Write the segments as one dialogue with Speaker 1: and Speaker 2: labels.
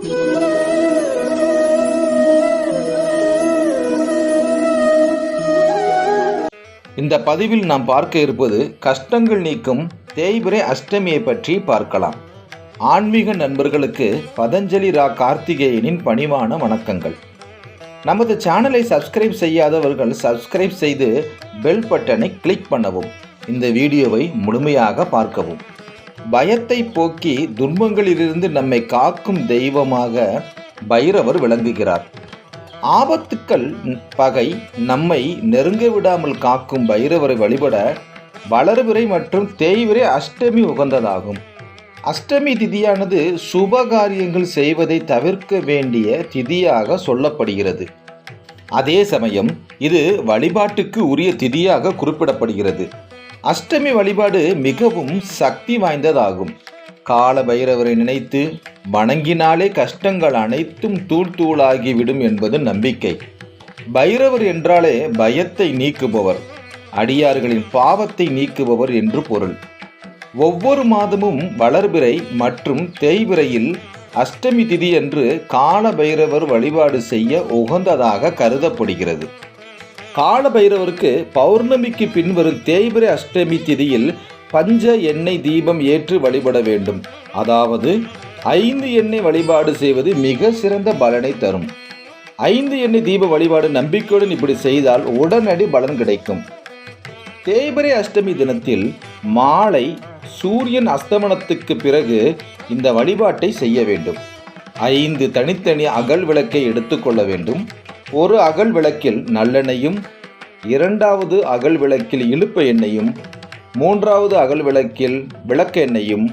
Speaker 1: இந்த பதிவில் நாம் பார்க்க இருப்பது கஷ்டங்கள் நீக்கும் தேய்பிரை அஷ்டமியை பற்றி பார்க்கலாம். ஆன்மீக நண்பர்களுக்கு பதஞ்சலி ரா கார்த்திகேயனின் பணிவான வணக்கங்கள். நமது சேனலை சப்ஸ்கிரைப் செய்யாதவர்கள் சப்ஸ்கிரைப் செய்து பெல் பட்டனை கிளிக் பண்ணவும். இந்த வீடியோவை முழுமையாக பார்க்கவும். பயத்தை போக்கி துன்பங்களிலிருந்து நம்மை காக்கும் தெய்வமாக பைரவர் விளங்குகிறார். ஆபத்துக்கள் பகை நம்மை நெருங்க விடாமல் காக்கும் பைரவரை வழிபட வளர்விரை மற்றும் தேய்விரை அஷ்டமி உகந்ததாகும். அஷ்டமி திதியானது சுபகாரியங்கள் செய்வதை தவிர்க்க வேண்டிய திதியாக சொல்லப்படுகிறது. அதே சமயம் இது வழிபாட்டுக்கு உரிய திதியாக குறிப்பிடப்படுகிறது. அஷ்டமி வழிபாடு மிகவும் சக்தி வாய்ந்ததாகும். கால பைரவரை நினைத்து வணங்கினாலே கஷ்டங்கள் அனைத்தும் தூள் தூளாகிவிடும் என்பது நம்பிக்கை. பைரவர் என்றாலே பயத்தை நீக்குபவர் அடியார்களின் பாவத்தை நீக்குபவர் என்று பொருள். ஒவ்வொரு மாதமும் வளர்பிறை மற்றும் தேய்பிறையில் அஷ்டமி திதி என்று கால பைரவர் வழிபாடு செய்ய உகந்ததாக கருதப்படுகிறது. கால பைரவருக்கு பௌர்ணமிக்கு பின்வரும் தேய்பிரை அஷ்டமி திதியில் பஞ்ச எண்ணெய் தீபம் ஏற்று வழிபட வேண்டும். அதாவது ஐந்து எண்ணெய் வழிபாடு செய்வது மிக சிறந்த பலனை தரும். ஐந்து எண்ணெய் தீப வழிபாடு நம்பிக்கையுடன் இப்படி செய்தால் உடனடி பலன் கிடைக்கும். தேய்பிரை அஷ்டமி தினத்தில் மாலை சூரியன் அஸ்தமனத்துக்கு பிறகு இந்த வழிபாட்டை செய்ய வேண்டும். ஐந்து தனித்தனி அகல் விளக்கை எடுத்துக்கொள்ள வேண்டும். ஒரு அகல் விளக்கில் நல்லெண்ணையும் இரண்டாவது அகல் விளக்கில் இழுப்ப எண்ணெயும் மூன்றாவது அகல் விளக்கில் விளக்கெண்ணையும்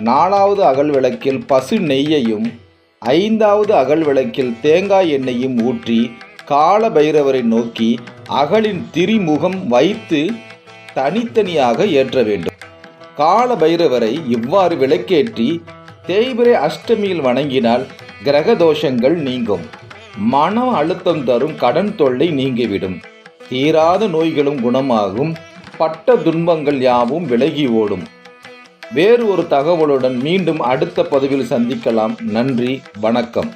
Speaker 1: நாலாவது அகல் விளக்கில் பசு நெய்யையும் ஐந்தாவது அகல் விளக்கில் தேங்காய் எண்ணெயும் ஊற்றி கால பைரவரை நோக்கி அகலின் திரிமுகம் வைத்து தனித்தனியாக ஏற்ற வேண்டும். கால பைரவரை இவ்வாறு விளக்கேற்றி தேய்பிரை அஷ்டமியில் வணங்கினால் கிரக தோஷங்கள் நீங்கும். மன அழுத்தம் தரும் கடன் தொல்லை நீங்கிவிடும். தீராத நோய்களும் குணமாகும். பட்ட துன்பங்கள் யாவும் விலகி ஓடும். வேறு ஒரு தகவலுடன் மீண்டும் அடுத்த பதிவில் சந்திக்கலாம். நன்றி வணக்கம்.